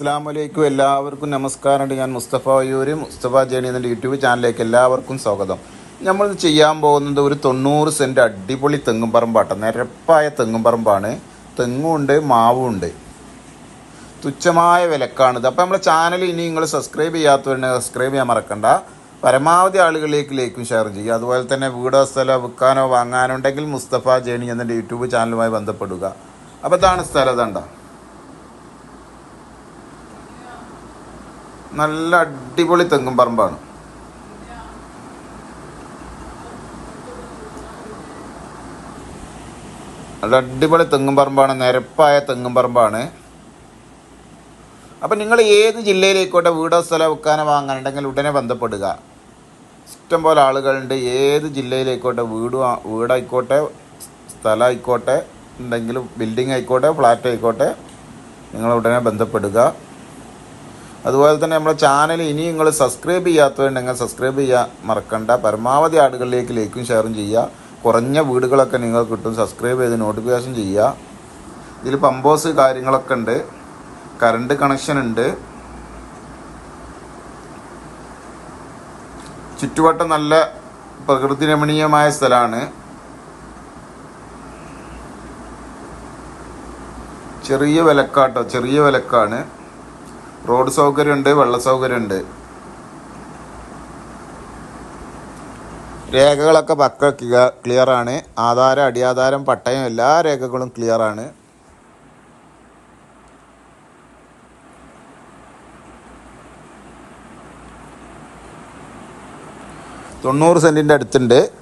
അസ്സാം വലൈക്കും എല്ലാവർക്കും നമസ്കാരമുണ്ട്. ഞാൻ മുസ്തഫ വയ്യൂര് മുസ്തഫ ജേണി എന്ന യൂട്യൂബ് ചാനലിലേക്ക് എല്ലാവർക്കും സ്വാഗതം. നമ്മൾ ചെയ്യാൻ പോകുന്നത് ഒരു തൊണ്ണൂറ് സെന്റ് അടിപൊളി തെങ്ങും പറമ്പാട്ട. നിരപ്പായ തെങ്ങും പറമ്പാണ്. മാവും ഉണ്ട് തുച്ഛമായ വിലക്കാണിത്. അപ്പോൾ നമ്മുടെ ചാനൽ ഇനി നിങ്ങൾ സബ്സ്ക്രൈബ് ചെയ്യാത്തവരുണ്ടെങ്കിൽ സബ്സ്ക്രൈബ് ചെയ്യാൻ മറക്കണ്ട. പരമാവധി ആളുകളിലേക്ക് ലേക്കും ഷെയർ ചെയ്യുക. അതുപോലെ തന്നെ വീടോ സ്ഥലമോ വിൽക്കാനോ വാങ്ങാനുണ്ടെങ്കിൽ മുസ്തഫ ജേണി എന്ന യൂട്യൂബ് ചാനലുമായി ബന്ധപ്പെടുക. അപ്പോൾ ഇതാണ് സ്ഥലം. നല്ല അടിപൊളി തെങ്ങും പറമ്പാണ്. നല്ല അടിപൊളി തെങ്ങും പറമ്പാണ് നിരപ്പായ തെങ്ങും പറമ്പാണ്. അപ്പം നിങ്ങൾ ഏത് ജില്ലയിലേക്കോട്ടെ വീടോ സ്ഥലം വെക്കാനോ വാങ്ങാനുണ്ടെങ്കിൽ ഉടനെ ബന്ധപ്പെടുക. ഇഷ്ടം പോലെ ആളുകളുണ്ട്. ഏത് ജില്ലയിലേക്കോട്ടെ വീട് വീടായിക്കോട്ടെ സ്ഥലമായിക്കോട്ടെ ഉണ്ടെങ്കിലും ബിൽഡിംഗ് ആയിക്കോട്ടെ ഫ്ലാറ്റ് ആയിക്കോട്ടെ നിങ്ങൾ ഉടനെ ബന്ധപ്പെടുക. അതുപോലെ തന്നെ നമ്മുടെ ചാനൽ ഇനി നിങ്ങൾ സബ്സ്ക്രൈബ് ചെയ്യാത്തവരുണ്ടെങ്കിൽ സബ്സ്ക്രൈബ് ചെയ്യാൻ മറക്കണ്ട. പരമാവധി ആളുകളിലേക്ക് ലൈക്കും ഷെയറും ചെയ്യുക. കുറഞ്ഞ വീടുകളൊക്കെ നിങ്ങൾ കിട്ടും. സബ്സ്ക്രൈബ് ചെയ്ത് നോട്ടിഫിക്കേഷൻ ചെയ്യുക. ഇതിൽ പമ്പോസ് കാര്യങ്ങളൊക്കെ ഉണ്ട്. കറണ്ട് കണക്ഷൻ ഉണ്ട്. ചുറ്റുവട്ടം നല്ല പ്രകൃതി രമണീയമായ സ്ഥലമാണ് ചെറിയ വിലക്കാട്ടോ. ചെറിയ വിലക്കാണ്. റോഡ് സൗകര്യമുണ്ട് വെള്ള സൗകര്യമുണ്ട്. രേഖകളൊക്കെ പക്ക ക്ലിയർ ആണ് ആധാരം അടിയാധാരം പട്ടയം എല്ലാ രേഖകളും ക്ലിയർ ആണ് തൊണ്ണൂറ് സെന്റിന്റെ അടുത്തുണ്ട്.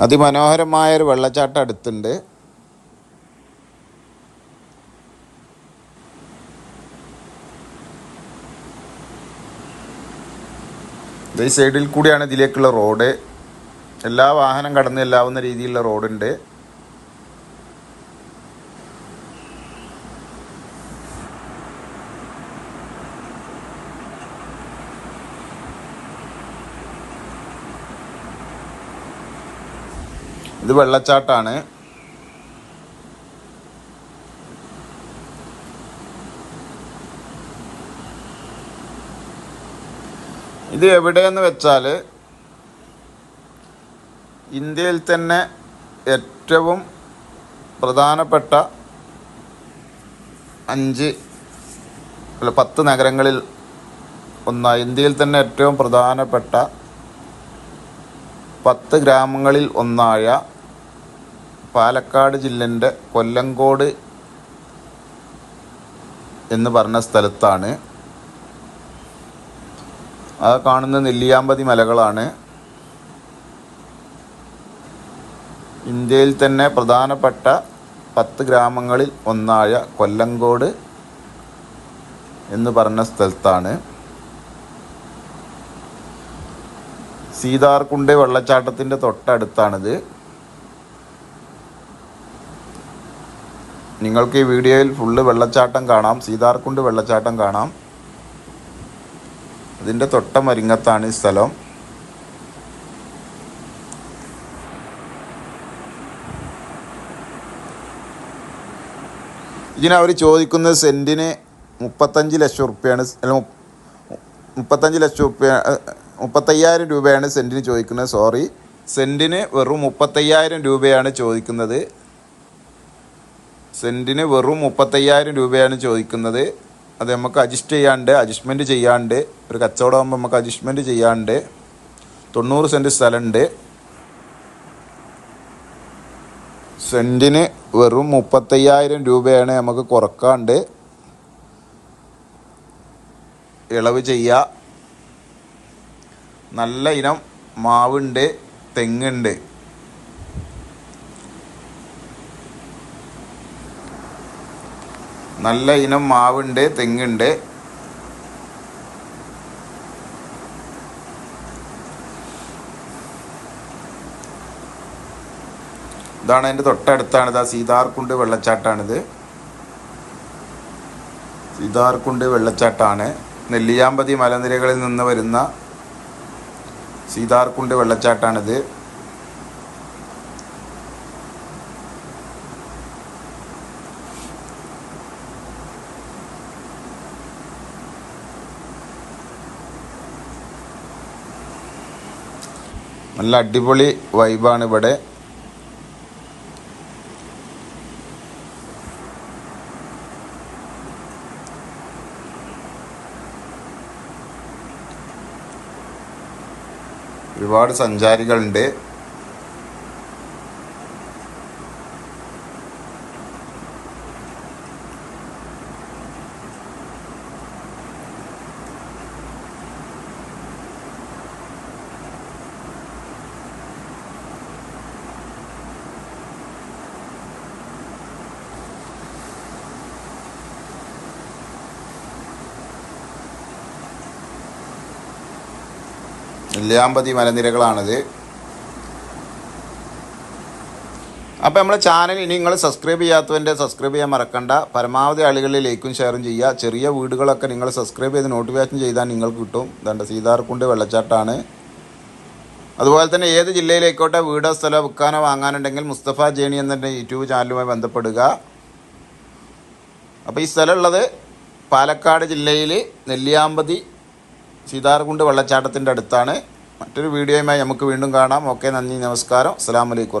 അതിമനോഹരമായ ഒരു വെള്ളച്ചാട്ടം അടുത്തുണ്ട്. ഈ സൈഡിൽ കൂടിയാണ് ഇതിലേക്കുള്ള റോഡ്. എല്ലാ വാഹനം കടന്നു ചെല്ലാവുന്ന രീതിയിലുള്ള റോഡുണ്ട്. ഇത് വെള്ളച്ചാട്ടാണ്. ഇത് എവിടെയെന്ന് വെച്ചാൽ ഇന്ത്യയിൽ തന്നെ ഏറ്റവും പ്രധാനപ്പെട്ട അഞ്ച് അല്ല പത്ത് നഗരങ്ങളിൽ ഒന്നാണ് ഇന്ത്യയിൽ തന്നെ ഏറ്റവും പ്രധാനപ്പെട്ട പത്ത് ഗ്രാമങ്ങളിൽ ഒന്നായ പാലക്കാട് ജില്ലന്റെ കൊല്ലങ്കോട് എന്ന് പറഞ്ഞ സ്ഥലത്താണ്. ആ കാണുന്ന നെല്ലിയാമ്പതി മലകളാണ്. ഇന്ത്യയിൽ തന്നെ പ്രധാനപ്പെട്ട പത്ത് ഗ്രാമങ്ങളിൽ ഒന്നായ കൊല്ലങ്കോട് എന്ന് പറഞ്ഞ സ്ഥലത്താണ്. സീതാർകുണ്ട് വെള്ളച്ചാട്ടത്തിന്റെ തൊട്ടടുത്താണിത്. നിങ്ങൾക്ക് ഈ വീഡിയോയിൽ ഫുള്ള് വെള്ളച്ചാട്ടം കാണാം സീതാർകുണ്ട് വെള്ളച്ചാട്ടം കാണാം. അതിന്റെ തൊട്ടമരിങ്ങത്താണ് ഈ സ്ഥലം. ഇതിന് അവർ ചോദിക്കുന്നത് സെന്റിന് മുപ്പത്തഞ്ച് ലക്ഷം റുപ്യാണ് മുപ്പത്തഞ്ച് ലക്ഷം റുപ്യ മുപ്പത്തയ്യായിരം രൂപയാണ് സെന്റിന് ചോദിക്കുന്നത്. സോറി സെന്റിന് വെറും മുപ്പത്തയ്യായിരം രൂപയാണ് ചോദിക്കുന്നത്. സെന്റിന് വെറും മുപ്പത്തയ്യായിരം രൂപയാണ് ചോദിക്കുന്നത്. അത് നമുക്ക് അഡ്ജസ്റ്റ് ചെയ്യാണ്ട് അഡ്ജസ്റ്റ്മെന്റ് ചെയ്യാണ്ട് ഒരു കച്ചവടമാകുമ്പോൾ നമുക്ക് അഡ്ജസ്റ്റ്മെന്റ് ചെയ്യാണ്ട് തൊണ്ണൂറ് സെന്റ് സ്ഥലമുണ്ട് സെന്റിന് വെറും മുപ്പത്തയ്യായിരം രൂപയാണ് നമുക്ക് കുറക്കാണ്ട് ഇളവ് ചെയ്യുക നല്ല ഇനം മാവുണ്ട് തെങ്ങുണ്ട്. നല്ല ഇനം മാവുണ്ട് തെങ്ങുണ്ട്. ഇതാണ് അതിന്റെ തൊട്ടടുത്താണിത് ആ സീതാർകുണ്ട് വെള്ളച്ചാട്ടാണിത്. സീതാർകുണ്ട് വെള്ളച്ചാട്ടാണ്. നെല്ലിയാമ്പതി മലനിരകളിൽ നിന്ന് വരുന്ന സീതാർകുണ്ട് വെള്ളച്ചാട്ടാണിത് നല്ല അടിപൊളി വൈബാണ് ഇവിടെ ഒരുപാട് സഞ്ചാരികളുണ്ട്. നെല്ലിയാമ്പതി മലനിരകളാണിത്. അപ്പോൾ നമ്മളെ ചാനൽ ഇനി നിങ്ങൾ സബ്സ്ക്രൈബ് ചെയ്യാത്തവന്റെ സബ്സ്ക്രൈബ് ചെയ്യാൻ മറക്കണ്ട. പരമാവധി ആളുകളിൽ ലൈക്കും ഷെയറും ചെയ്യുക. ചെറിയ വീടുകളൊക്കെ നിങ്ങൾ സബ്സ്ക്രൈബ് ചെയ്ത് നോട്ടിഫിക്കേഷൻ ചെയ്താൽ നിങ്ങൾക്ക് കിട്ടും. ഇതാണ്ട് സീതാർക്കുണ്ട് വെള്ളച്ചാട്ടാണ്. അതുപോലെ തന്നെ ഏത് ജില്ലയിലേക്കോട്ടെ വീടോ സ്ഥലമോ വിൽക്കാനോ വാങ്ങാനുണ്ടെങ്കിൽ മുസ്തഫ ജേണി എന്ന യൂട്യൂബ് ചാനലുമായി ബന്ധപ്പെടുക. അപ്പോൾ ഈ സ്ഥലമുള്ളത് പാലക്കാട് ജില്ലയിൽ നെല്ലിയാമ്പതി സീതാർകുണ്ട് വെള്ളച്ചാട്ടത്തിന്റെ അടുത്താണ്. മറ്റൊരു വീഡിയോയുമായി നമുക്ക് വീണ്ടും കാണാം. ഓക്കെ നന്ദി നമസ്കാരം. അസ്സാം വലൈക്കും